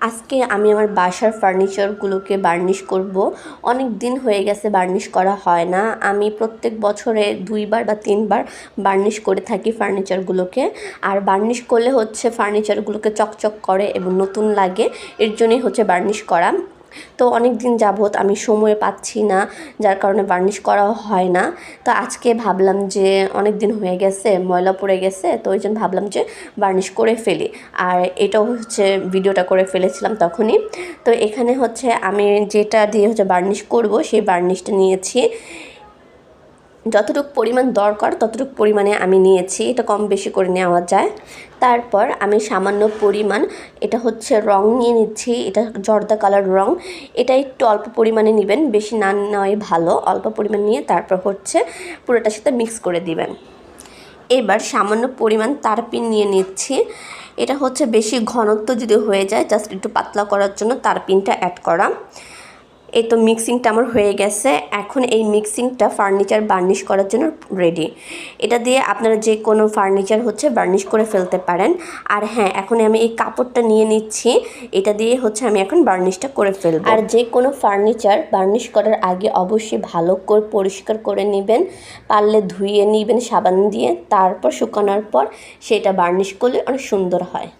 আজকে আমি আমার বাসার ফার্নিচারগুলোকে বার্নিশ করব। অনেক দিন হয়ে গেছে বার্নিশ করা হয় না। আমি প্রত্যেক বছরে দুইবার বা তিনবার বার্নিশ করে থাকি ফার্নিচারগুলোকে আর বার্নিশ করলে হচ্ছে ফার্নিচারগুলোকে চকচক করে এবং নতুন লাগে। এর জন্যই হচ্ছে বার্নিশ করা। তো অনেক দিন যাবৎ আমি সময় পাচ্ছি না, যার কারণে বার্নিশ করা হয় না। তো আজকে ভাবলাম যে অনেক দিন হয়ে গেছে, ময়লা পড়ে গেছে, তো ওই জন্য ভাবলাম যে বার্নিশ করে ফেলি। আর এটাও হচ্ছে ভিডিওটা করে ফেলেছিলাম তখনই। তো এখানে হচ্ছে আমি যেটা দিয়ে হচ্ছে বার্নিশ করব, সেই বার্নিশটা নিয়েছি। যতটুকু পরিমাণ দরকার, ততটুকু পরিমাণে আমি নিয়েছি। এটা কম বেশি করে নেওয়া যায়। তারপর আমি সামান্য পরিমাণ, এটা হচ্ছে রং নিয়ে নিচ্ছি। এটা জর্দা কালার রং। এটা একটু অল্প পরিমাণে নেবেন, বেশি না নেওয়াই ভালো। অল্প পরিমাণ নিয়ে তারপর হচ্ছে পুরোটার সাথে মিক্স করে দিবেন। এবার সামান্য পরিমাণ তারপিন নিয়ে নিচ্ছি। এটা হচ্ছে বেশি ঘনত্ব যদি হয়ে যায়, জাস্ট একটু পাতলা করার জন্য তারপিনটা অ্যাড করা। এই তো মিক্সিংটা আমার হয়ে গেছে। এখন এই মিক্সিংটা ফার্নিচার বার্নিশ করার জন্য রেডি এটা দিয়ে আপনারা যে কোনো ফার্নিচার হচ্ছে বার্নিশ করে ফেলতে পারেন। আর হ্যাঁ এখন আমি এই কাপড়টা নিয়ে নিচ্ছি। এটা দিয়ে হচ্ছে আমি এখন বার্নিশটা করে ফেলব। আর যে কোনো ফার্নিচার বার্নিশ করার আগে অবশ্যই ভালো করে পরিষ্কার করে নেবেন। পারলে ধুয়ে নেবেন সাবান দিয়ে। তারপর শুকানোর পর সেটা বার্নিশ করলে অনেক সুন্দর হয়।